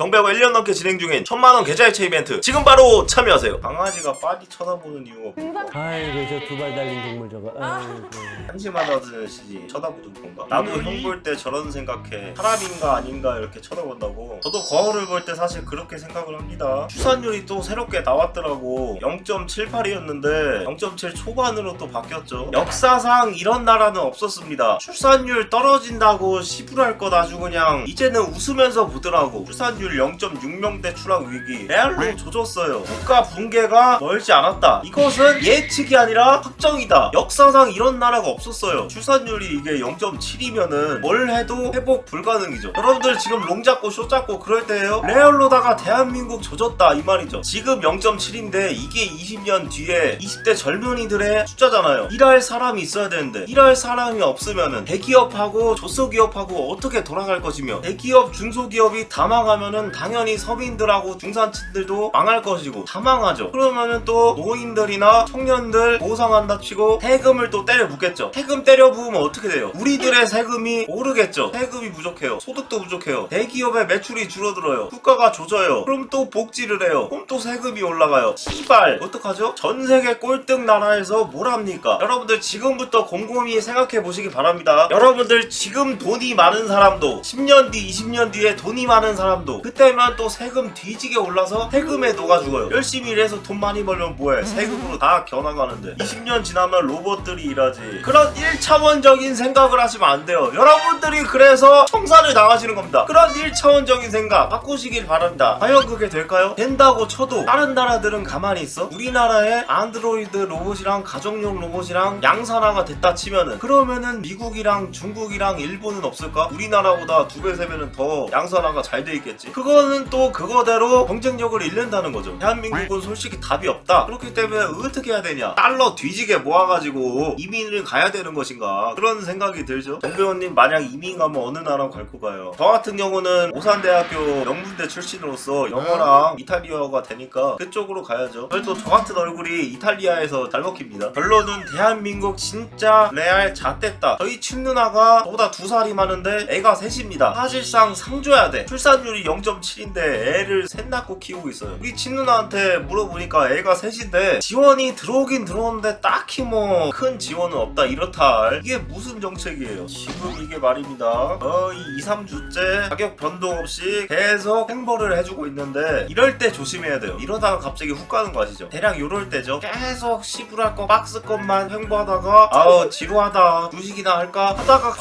정배가 1년 넘게 진행 중인 천만원 계좌이체 이벤트. 지금 바로 참여하세요. 강아지가 빤히 쳐다보는 이유가 등산 아이고 저 두 발 달린 동물 저거. 아이고. 한심하다듯이 쳐다보던 건가? 나도 형 볼 때 저런 생각해. 사람인가 아닌가 이렇게 쳐다본다고. 저도 거울을 볼 때 사실 그렇게 생각을 합니다. 출산율이 또 새롭게 나왔더라고. 0.78이었는데 0.7 초반으로 또 바뀌었죠. 역사상 이런 나라는 없었습니다. 출산율 떨어진다고 시부할 것 아주 그냥 이제는 웃으면서 보더라고. 출산율 0.6명대 추락 위기. 레알로 조졌어요. 국가 붕괴가 멀지 않았다. 이것은 예측이 아니라 확정이다. 역사상 이런 나라가 없었어요. 출산율이 이게 0.7이면은 뭘 해도 회복 불가능이죠. 여러분들 지금 롱 잡고 쇼 잡고 그럴 때예요. 레알로다가 대한민국 조졌다. 이 말이죠. 지금 0.7인데 이게 20년 뒤에 20대 젊은이들의 숫자잖아요. 일할 사람이 있어야 되는데 일할 사람이 없으면은 대기업하고 조소기업하고 어떻게 돌아갈 것이며 대기업 중소기업이 다 망하면은 당연히 서민들하고 중산층들도 망할 것이고 다 망하죠. 그러면은 또 노인들이나 청년들 보상한다 치고 세금을 또 때려 붓겠죠. 세금 때려 부으면 어떻게 돼요? 우리들의 세금이 오르겠죠. 세금이 부족해요. 소득도 부족해요. 대기업의 매출이 줄어들어요. 국가가 조져요. 그럼 또 복지를 해요. 그럼 또 세금이 올라가요. 씨발 어떡하죠? 전 세계 꼴등 나라에서 뭘 합니까? 여러분들 지금부터 곰곰이 생각해 보시기 바랍니다. 여러분들 지금 돈이 많은 사람도 10년 뒤 20년 뒤에 돈이 많은 사람도 그때면 또 세금 뒤지게 올라서 세금에 녹아 죽어요 열심히 일해서 돈 많이 벌면 뭐해 세금으로 다 겨나가는데 20년 지나면 로봇들이 일하지 그런 1차원적인 생각을 하시면 안 돼요 여러분들이 그래서 청산을 당하시는 겁니다 그런 1차원적인 생각 바꾸시길 바랍니다 과연 그게 될까요? 된다고 쳐도 다른 나라들은 가만히 있어? 우리나라에 안드로이드 로봇이랑 가정용 로봇이랑 양산화가 됐다 치면은 그러면은 미국이랑 중국이랑 일본은 없을까? 우리나라보다 두 배, 세 배는 더 양산화가 잘 돼 있겠지. 그거는 또 그거대로 경쟁력을 잃는다는 거죠. 대한민국은 솔직히 답이 없다. 그렇기 때문에 어떻게 해야 되냐? 달러 뒤지게 모아가지고 이민을 가야 되는 것인가? 그런 생각이 들죠. 정배우님 만약 이민 가면 어느 나라 갈 거가요? 저 같은 경우는 오산대학교 영문대 출신으로서 영어랑 이탈리아어가 되니까 그쪽으로 가야죠. 그래도 저 같은 얼굴이 이탈리아에서 잘 먹힙니다. 결론은 대한민국 진짜 레알 잣됐다. 저희 친누나가 저보다 두 살이 많은데 애가 셋입니다. 사실상 상줘야 돼. 출산율이 0.7인데 애를 셋 낳고 키우고 있어요. 우리 친누나한테 물어보니까 애가 셋인데 지원이 들어오긴 들어오는데 딱히 뭐 큰 지원은 없다 이렇다 할. 이게 무슨 정책이에요? 지금 이게 말입니다. 거의 2, 3주째 가격 변동 없이 계속 횡보를 해주고 있는데 이럴 때 조심해야 돼요. 이러다가 갑자기 훅 가는 거 아시죠? 대략 이럴 때죠. 계속 시부랄 거 박스 것만 횡보하다가 아우 지루하다 주식이나 할까 하다가 확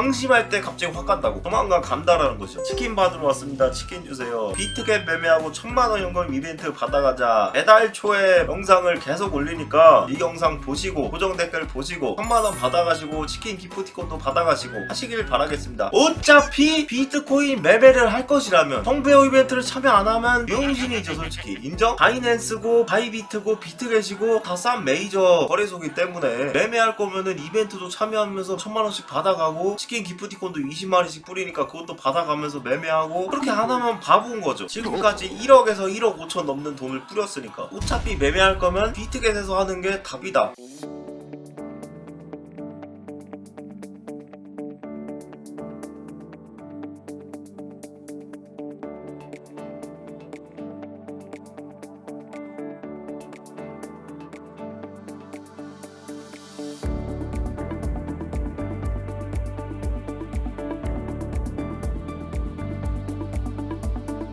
방심할 때 갑자기 확 간다고. 조만간 간다라는 거죠. 치킨 받으러 왔습니다. 치킨 주세요. 비트겟 매매하고 천만원 연금 이벤트 받아가자. 매달 초에 영상을 계속 올리니까 이 영상 보시고 고정 댓글 보시고 천만원 받아가시고 치킨 기프티콘도 받아가시고 하시길 바라겠습니다. 어차피 비트코인 매매를 할 것이라면 성배우 이벤트를 참여 안 하면 명신이죠 솔직히. 인정? 바이낸스고 바이비트고 비트겟이고 다 싼 메이저 거래소기 때문에 매매할 거면은 이벤트도 참여하면서 천만원씩 받아가고 치킨 기프티콘도 20마리씩 뿌리니까 그것도 받아가면서 매매하고 그렇게 안 하면 바보인 거죠. 지금까지 1억에서 1억 5천 넘는 돈을 뿌렸으니까 어차피 매매할 거면 비트겟에서 하는 게 답이다